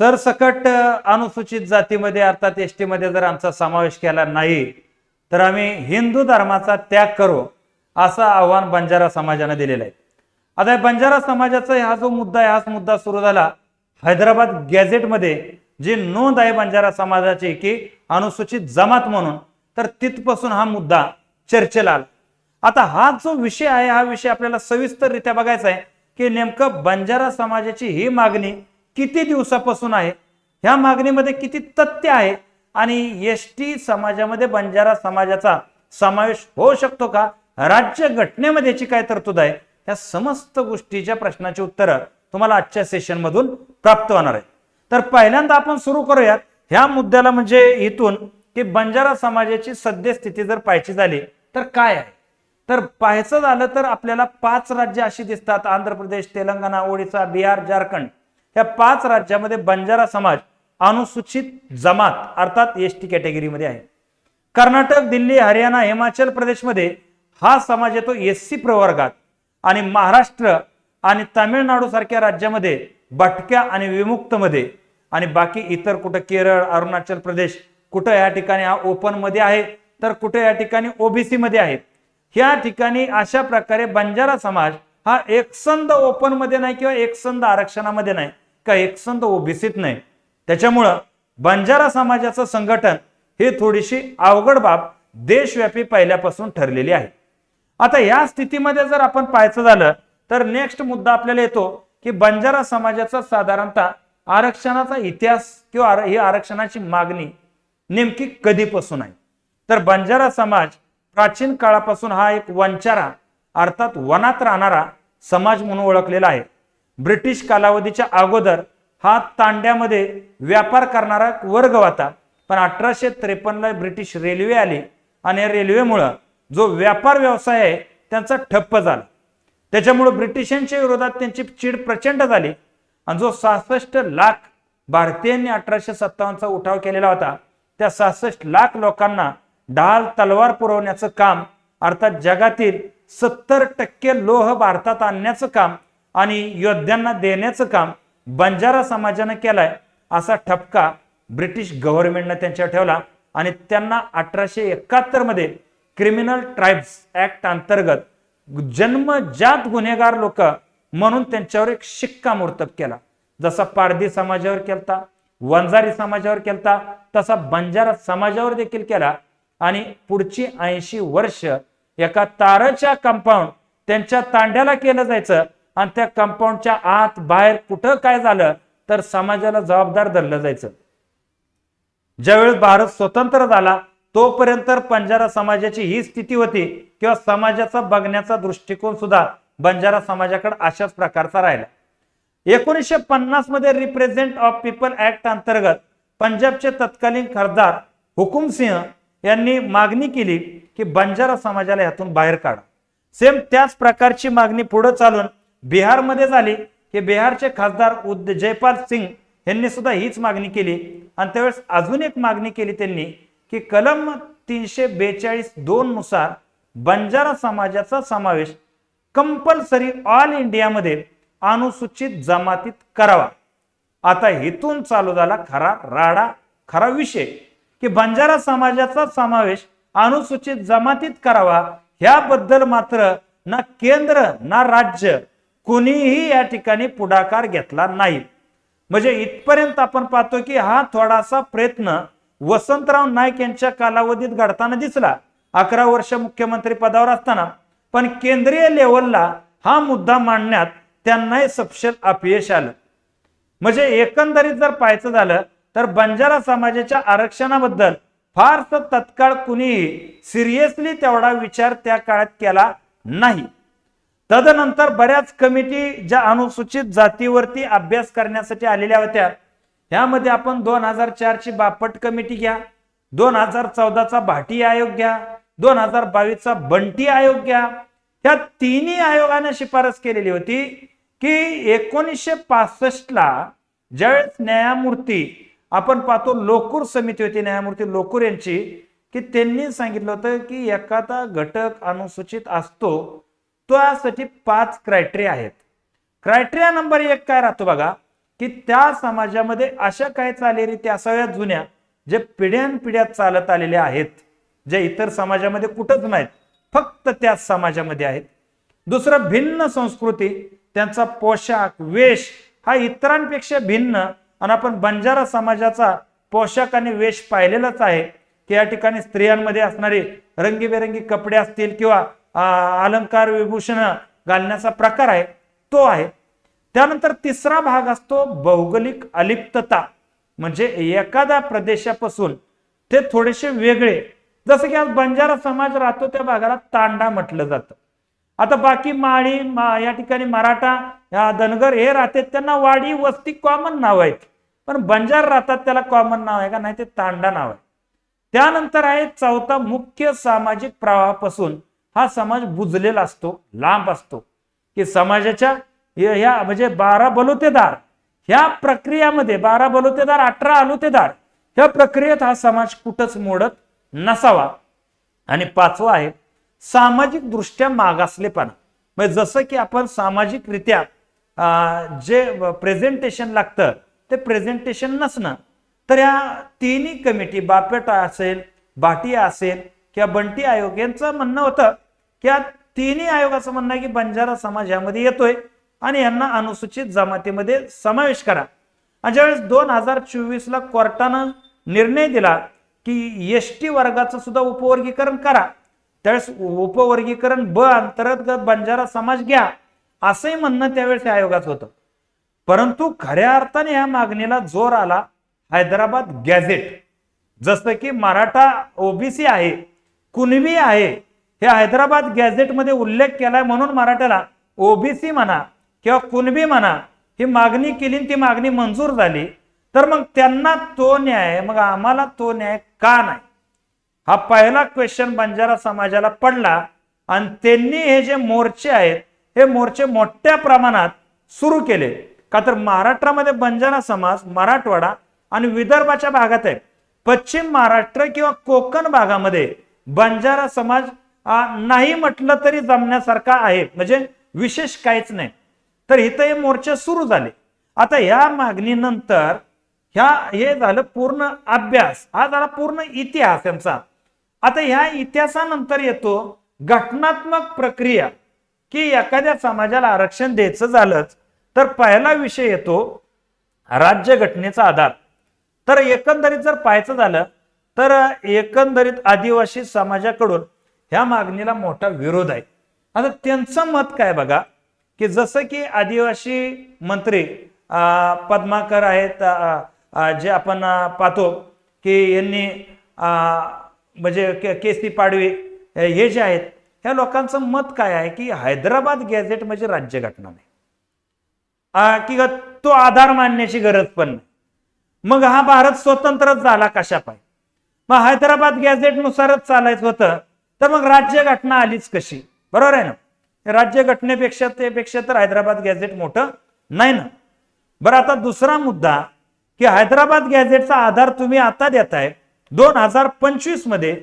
सरसकट अनुसूचित जातीमध्ये अर्थात एस टी मध्ये जर आमचा समावेश केला नाही तर आम्ही हिंदू धर्माचा त्याग करू असं आव्हान बंजारा समाजानं दिलेलं आहे. आता बंजारा समाजाचा हा जो मुद्दा आहे हाच मुद्दा सुरू झाला हैदराबाद गॅझेटमध्ये जी नोंद आहे बंजारा समाजाची की अनुसूचित जमात म्हणून तर तिथपासून हा मुद्दा चर्चेला आला. आता हा जो विषय आहे हा विषय आपल्याला सविस्तररित्या बघायचा आहे की नेमकं बंजारा समाजाची ही मागणी किती दिवसापासून आहे? ह्या मागणीमध्ये किती तथ्य आहे? आणि एस टी समाजामध्ये बंजारा समाजाचा समावेश होऊ शकतो का? राज्य घटनेमध्ये याची काय तरतूद आहे? या समस्त गोष्टीच्या प्रश्नाची उत्तरं तुम्हाला आजच्या सेशन मधून प्राप्त होणार आहे तर पहिल्यांदा आपण सुरू करूयात. ह्या मुद्द्याला म्हणजे इथून की बंजारा समाजाची सद्यस्थिती जर पाहायची झाली तर काय आहे? तर पाहायचं झालं तर आपल्याला पाच राज्य अशी दिसतात. आंध्र प्रदेश तेलंगणा ओडिसा बिहार झारखंड. या पाच राज्यामध्ये बंजारा समाज अनुसूचित जमात अर्थात एस टी कॅटेगरीमध्ये आहे. कर्नाटक दिल्ली हरियाणा हिमाचल प्रदेशमध्ये हा समाज येतो एस सी प्रवर्गात. आणि महाराष्ट्र आणि तामिळनाडू सारख्या राज्यामध्ये भटक्या आणि विमुक्तमध्ये. आणि बाकी इतर कुठं केरळ अरुणाचल प्रदेश कुठं या ठिकाणी हा ओपनमध्ये आहे तर कुठे या ठिकाणी ओबीसी मध्ये आहे. या ठिकाणी अशा प्रकारे बंजारा समाज हा एकसंध ओपनमध्ये नाही किंवा एकसंध आरक्षणामध्ये नाही. का एकसंध ओबीसीत नाही. त्याच्यामुळं बंजारा समाजाचं संघटन ही थोडीशी अवघड बाब देशव्यापी पहिल्यापासून ठरलेली आहे. आता या स्थितीमध्ये जर आपण पाहायचं झालं तर नेक्स्ट मुद्दा आपल्याला येतो की बंजारा समाजाचा साधारणतः आरक्षणाचा इतिहास किंवा आर- ही आरक्षणाची मागणी नेमकी कधीपासून आहे? तर बंजारा समाज प्राचीन काळापासून हा एक वंचारा अर्थात वनात राहणारा समाज म्हणून ओळखलेला आहे. ब्रिटिश कालावधीच्या अगोदर हा तांड्यामध्ये व्यापार करणारा वर्ग होता. पण अठराशे त्रेपन्नला ब्रिटिश रेल्वे आली आणि या रेल्वेमुळं जो व्यापार व्यवसाय आहे त्यांचा ठप्प झाला. त्याच्यामुळं ब्रिटिशांच्या विरोधात त्यांची चीड प्रचंड झाली. आणि जो सहासष्ट लाख भारतीयांनी अठराशे सत्तावन्नचा उठाव केलेला होता त्या सहासष्ट लाख लोकांना ढाल तलवार पुरवण्याचं काम अर्थात जगातील सत्तर टक्के लोह भारतात आणण्याचं काम आणि योद्ध्यांना देण्याचं काम बंजारा समाजानं केलाय असा ठपका ब्रिटिश गव्हर्नमेंटनं त्यांच्यावर ठेवला. आणि त्यांना अठराशे एकाहत्तरमध्ये क्रिमिनल ट्राईब्स ऍक्ट अंतर्गत जन्मजात गुन्हेगार लोक म्हणून त्यांच्यावर एक शिक्कामोर्तब केला. जसा पारधी समाजावर केलता वंजारी समाजावर केलता तसा बंजारा समाजावर देखील केला. आणि पुढची ऐंशी वर्ष एका ताराच्या कंपाऊंड त्यांच्या तांड्याला केलं जायचं. आणि त्या कंपाऊंडच्या आत बाहेर कुठं काय झालं तर समाजाला जबाबदार धरलं जायचं. ज्यावेळेस भारत स्वतंत्र झाला तोपर्यंत बंजारा समाजाची ही स्थिती होती किंवा समाजाचा बघण्याचा दृष्टिकोन सुद्धा बंजारा समाजाकडे अशाच प्रकारचा राहिला. एकोणीसशे पन्नासमध्ये रिप्रेझेंट ऑफ पीपल ऍक्ट अंतर्गत पंजाबचे तत्कालीन खासदार हुकुमसिंह यांनी मागणी केली की बंजारा समाजाला यातून बाहेर काढा. सेम त्याच प्रकारची मागणी पुढे चालून बिहारमध्ये झाली. की बिहारचे खासदार उद जयपाल सिंग यांनी सुद्धा हीच मागणी केली. आणि त्यावेळेस अजून एक मागणी केली त्यांनी की कलम तीनशे बेचाळीस दोन नुसार बंजारा समाजाचा समावेश कंपल्सरी ऑल इंडियामध्ये अनुसूचित जमातीत करावा. आता इथून चालू झाला खरा राडा खरा विषय की बंजारा समाजाचा समावेश अनुसूचित जमातीत करावा. ह्याबद्दल मात्र ना केंद्र ना राज्य कुणीही या ठिकाणी पुढाकार घेतला नाही. म्हणजे इथपर्यंत आपण पाहतो की हा थोडासा प्रयत्न वसंतराव नाईक यांच्या कालावधीत घडताना दिसला. अकरा वर्ष मुख्यमंत्री पदावर असताना. पण केंद्रीय लेवलला हा मुद्दा मांडण्यात त्यांनाही सपशेल अपयश आलं. म्हणजे एकंदरीत जर पाहायचं झालं तर बंजारा समाजाच्या आरक्षणाबद्दल फारसं तत्काळ कुणीही सिरियसली तेवढा विचार त्या काळात केला नाही. तदनंतर बऱ्याच कमिटी ज्या अनुसूचित जातीवरती अभ्यास करण्यासाठी आलेल्या होत्या ह्यामध्ये आपण दोन हजार चारची बापट कमिटी घ्या दोन हजार चौदाचा भाटी आयोग घ्या दोन हजार बावीसचा बंटी आयोग घ्या. ह्या तिन्ही आयोगाने शिफारस केलेली होती की एकोणीसशे पासष्टला ज्यावेळेस न्यायमूर्ती आपण पाहतो लोकूर समिती होती न्यायमूर्ती लोकूर यांची की त्यांनी सांगितलं होतं की एखादा घटक अनुसूचित असतो त्यासाठी पाच क्रायटेरिया आहेत. क्रायटेरिया नंबर एक काय राहतो बघा की त्या समाजामध्ये अशा काही चालीरीती असाव्यात जुन्या जे पिढ्यानपिढ्यात चालत आलेल्या आहेत जे इतर समाजामध्ये कुठंच नाहीत फक्त त्याच समाजामध्ये आहेत. दुसरं भिन्न संस्कृती त्यांचा पोशाख वेश हा इतरांपेक्षा भिन्न आणि आपण बंजारा समाजाचा पोशाख आणि वेश पाहिलेलाच आहे की या ठिकाणी स्त्रियांमध्ये असणारे रंगीबेरंगी कपडे असतील किंवा अलंकार विभूषण घालण्याचा प्रकार आहे तो आहे. त्यानंतर तिसरा भाग असतो भौगोलिक अलिप्तता. म्हणजे एखाद्या प्रदेशापासून ते थोडेसे वेगळे. जसं की आज बंजारा समाज राहतो त्या भागाला तांडा म्हटलं जातं. आता बाकी माळी मा- या ठिकाणी मराठा या धनगर हे राहते त्यांना वाडी वस्ती कॉमन नाव आहेत. पण बंजार राहतात त्याला कॉमन नाव आहे का? नाही ते तांडा नाव आहे. त्यानंतर आहे चौथा मुख्य सामाजिक प्रवाहापासून. हा समाज बुजलेला असतो लांब असतो. की समाजाच्या ह्या म्हणजे बारा बलुतेदार ह्या प्रक्रियामध्ये बारा बलुतेदार अठरा अलुतेदार ह्या प्रक्रियेत हा समाज कुठंच मोडत नसावा. आणि पाचवा आहे सामाजिक दृष्ट्या मागासलेपणा. म्हणजे जसं की आपण सामाजिकरित्या जे प्रेझेंटेशन लागतं ते प्रेझेंटेशन नसणं. तर या तिन्ही कमिटी बापेटा असेल भाटिया असेल किंवा बंटी आयोग यांचं म्हणणं होतं की या तिन्ही आयोगाचं म्हणणं आहे की बंजारा समाज यामध्ये येतोय आणि यांना अनुसूचित जमातीमध्ये समावेश करा. आणि ज्यावेळेस दोन हजार चोवीसला कोर्टानं निर्णय दिला की एस टी वर्गाचं सुद्धा उपवर्गीकरण करा त्यावेळेस उपवर्गीकरण ब अंतर्गत बंजारा समाज घ्या असंही म्हणणं त्यावेळेस आयोगाचं होतं. परंतु खऱ्या अर्थाने या मागणीला जोर आला हैदराबाद गॅझेट जसं की मराठा ओबीसी आहे कुणबी आहे हे हैदराबाद गॅझेटमध्ये उल्लेख केलाय म्हणून मराठ्याला ओबीसी म्हणा किंवा कुणबी म्हणा ही मागणी केली आणि ती मागणी मंजूर झाली. तर मग त्यांना तो न्याय मग आम्हाला तो न्याय का नाही? हा पहिला क्वेश्चन बंजारा समाजाला पडला आणि त्यांनी हे जे मोर्चे आहेत हे मोर्चे मोठ्या प्रमाणात सुरू केले. का तर महाराष्ट्रामध्ये बंजारा समाज मराठवाडा आणि विदर्भाच्या भागात आहे. पश्चिम महाराष्ट्र किंवा कोकण भागामध्ये बंजारा समाज नाही म्हटलं तरी जमण्यासारखा आहे. म्हणजे विशेष काहीच नाही. तर इथं हे मोर्चे सुरू झाले. आता ह्या मागणीनंतर ह्या हे झालं पूर्ण अभ्यास. हा झाला पूर्ण इतिहास यांचा. आता ह्या इतिहासानंतर येतो घटनात्मक प्रक्रिया. की एखाद्या समाजाला आरक्षण द्यायचं झालंच तर पहिला विषय येतो राज्य घटनेचा आधार. तर एकंदरीत जर पाहायचं झालं तर एकंदरीत आदिवासी समाजाकडून ह्या मागणीला मोठा विरोध आहे. आता त्यांचं मत काय बघा की जसं की आदिवासी मंत्री पद्माकर आहेत जे आपण पाहतो की यांनी म्हणजे के के सी पाडवी हे जे आहेत ह्या लोकांचं मत काय आहे की हैदराबाद गॅझेट म्हणजे राज्यघटना नाही. अं, की तो आधार मानण्याची गरज पण नाही. मग हा भारत स्वतंत्रच झाला कशा पाय मग हैदराबाद गॅझेटनुसारच चालायचं होतं तर मग राज्य घटना आलीच कशी? बरोबर आहे ना? राज्य घटनेपेक्षा त्यापेक्षा तर हैदराबाद गॅझेट मोठं नाही ना? बरं आता दुसरा मुद्दा की हैदराबाद गॅझेटचा आधार तुम्ही आता देताय दोन हजार पंचवीसमध्ये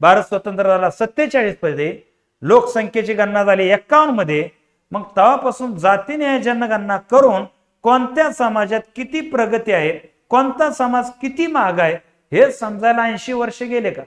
भारत स्वतंत्र झाला सत्तेचाळीसमध्ये लोकसंख्येची गणना झाली एक्कावन्नमध्ये मग तेव्हापासून जाती न्याय जनगणना करून कोणत्या समाजात किती प्रगती आहे कोणता समाज किती महाग आहे हे समजायला ऐंशी वर्ष गेले का?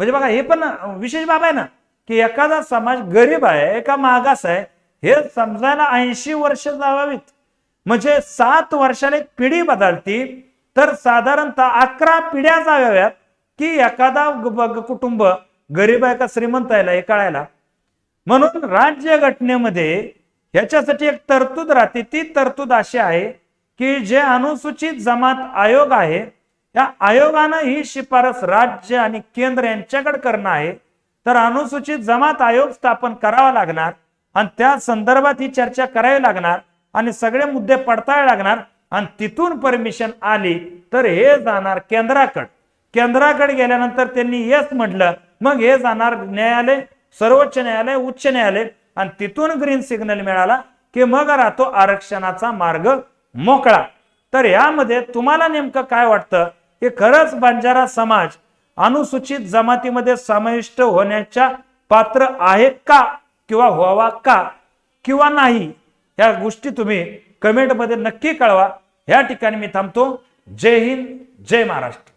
म्हणजे बघा हे पण विशेष बाब आहे ना की एखादा समाज गरीब आहे एका मागास आहे हे समजायला ऐंशी वर्ष जावावीत म्हणजे सात वर्षाला एक पिढी बदलती तर साधारणतः अकरा पिढ्या जाव्यात की एखादा कुटुंब गरीब आहे का श्रीमंत आहे हे कळायला. म्हणून राज्य घटनेमध्ये ह्याच्यासाठी एक तरतूद राहते. ती तरतूद अशी आहे की जे अनुसूचित जमात आयोग आहे या आयोगानं ही शिफारस राज्य आणि केंद्र यांच्याकडे करणं आहे. तर अनुसूचित जमात आयोग स्थापन करावा लागणार आणि त्या संदर्भात ही चर्चा करावी लागणार आणि सगळे मुद्दे पडताळावे लागणार आणि तिथून परमिशन आली तर हे जाणार केंद्राकडे. केंद्राकडे गेल्यानंतर त्यांनी येस म्हटलं मग हे जाणार न्यायालय सर्वोच्च न्यायालय उच्च न्यायालय आणि तिथून ग्रीन सिग्नल मिळाला की मग राहतो आरक्षणाचा मार्ग मोकळा. तर यामध्ये तुम्हाला नेमकं काय वाटतं? हे खरंच बंजारा समाज अनुसूचित जमातीमध्ये समाविष्ट होण्याच्या पात्र आहे का? किंवा व्हावा का? किंवा नाही? या गोष्टी तुम्ही कमेंटमध्ये नक्की कळवा. ह्या ठिकाणी मी थांबतो. जय हिंद जय महाराष्ट्र.